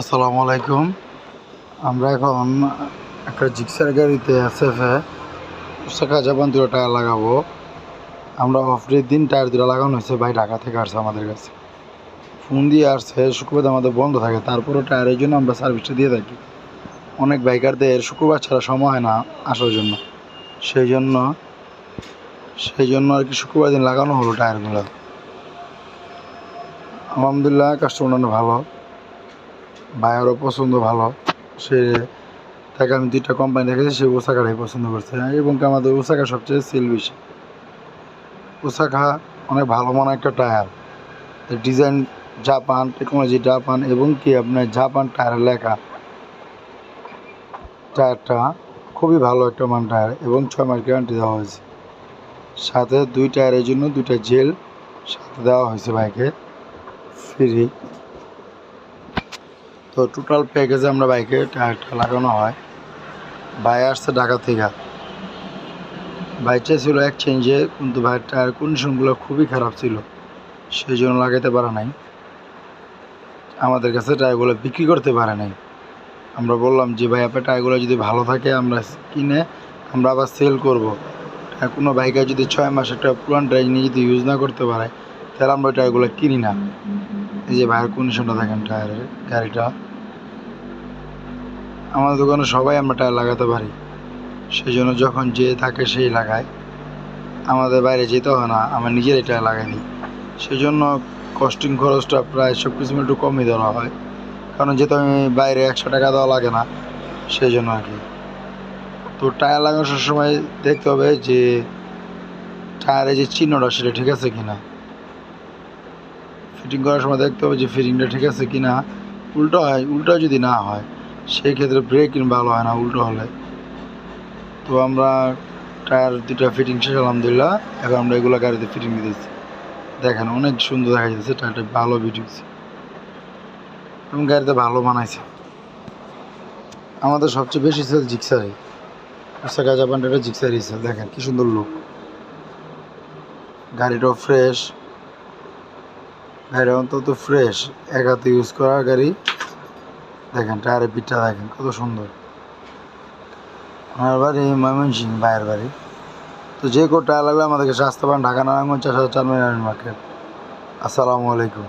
আসসালামু আলাইকুম। আমরা এখন একটা জিক্সার গাড়িতে এসএফে উসাকা জাপান দুটো টায়ার লাগাবো। আমরা অফ ডে দিন টায়ার দুটো লাগানো হয়েছে, ভাই ঢাকা থেকে আসছে আমাদের কাছে। ফোন দিয়ে আসছে শুক্রবার আমাদের বন্ধ থাকে তারপরে টায়ারের জন্য আমরা সার্ভিসটা দিয়ে থাকি। অনেক বাইকারদের শুক্রবার ছাড়া সময় হয় না আসার জন্য। সেই জন্য সেই জন্য আর কি শুক্রবার দিন লাগানো হলো টায়ারগুলো। আলহামদুলিল্লাহ কাস্টমার ভালো। ভাইয়েরও পছন্দ ভালো। সে তাকে আমি দুইটা কোম্পানি দেখেছি, সে ওসাকাটাই পছন্দ করছে। এবং আমাদের ওসাকা সবচেয়ে সেল বেশি। ওসাকা অনেক ভালো মানের একটা tyre design Japan technology Japan এবং কি আপনার জাপান টায়ার লেখা। টায়ারটা খুবই ভালো একটা মান টায়ার এবং ছয় মাস গ্যারান্টি দেওয়া হয়েছে। সাথে দুই টায়ারের জন্য দুইটা জেল সাথে দেওয়া হয়েছে বাইকে ফ্রি তো টোটাল প্যাকেজে আমরা বাইকে টায়ারটা লাগানো হয়। ভাই আসছে ঢাকা থেকে। বাইকটা ছিল এক চেঞ্জে কিন্তু ভাইয়ের টায়ার কন্ডিশনগুলো খুবই খারাপ ছিল। সেই জন্য লাগাতে পারে নাই। আমাদের কাছে টায়ারগুলো বিক্রি করতে পারে নাই। আমরা বললাম যে, ভাই, আপনার টায়ারগুলো যদি ভালো থাকে, আমরা কিনে আমরা আবার সেল করব। কোনো বাইকে যদি ছয় মাস একটা পুরান টায়ার নিয়ে যদি ইউজ না করতে পারে, তাহলে আমরা টায়ারগুলো কিনি না। এই যে ভাইয়ের কন্ডিশনটা দেখেন টায়ারের গাড়িটা। আমাদের দোকানে সবাই আমরা টায়ার লাগাতে পারি। সেই জন্য যখন যে থাকে সেই লাগায়। আমাদের বাইরে যেতে হয় না, আমরা নিজেরাই টায়ার লাগাই দিই। সেই জন্য কস্টিং খরচটা প্রায় সব কিছু একটু কমই দেওয়া হয়। কারণ যেহেতু আমি বাইরে একশো টাকা দেওয়া লাগে না সেই জন্য আর কি। তো টায়ার লাগানোর সময় দেখতে হবে যে টায়ারে যে চিহ্নটা সেটা ঠিক আছে কিনা। ফিটিং করার সময় দেখতে হবে যে ফিটিংটা ঠিক আছে কি না উল্টো হয়, উল্টো যদি না হয় সেই ক্ষেত্রে ব্রেক ভালো হয় না, উল্টো হলে। তো আমরা টায়ার দুটা ফিটিং শেষ আলহামদুলিল্লাহ। এখন আমরা এগুলো গাড়িতে ফিটিং দিতেছি। দেখেন, অনেক সুন্দর দেখা যাচ্ছে টায়ারটা ভালো ফিটিংস এবং গাড়িতে ভালো বানাইছে। আমাদের সবচেয়ে বেশি সেল জিক্সারি। ওসাকা জাপানটা জিক্সারি সেল দেখেন, কি সুন্দর লুক গাড়িটাও ফ্রেশ গাড়ি অন্তত ফ্রেশ এক হাতে ইউজ করা গাড়ি। দেখেন টায়ারের পিঠটা দেখেন, কত সুন্দর। আমার বাড়ি ময়মনসিং, ভাইয়ের বাড়ি। তো যে টায়ার লাগলে আমাদেরকে স্বাস্থ্যবান ঢাকা, নারায়ণগঞ্জ চার চার মার্কেট। আসসালামু আলাইকুম।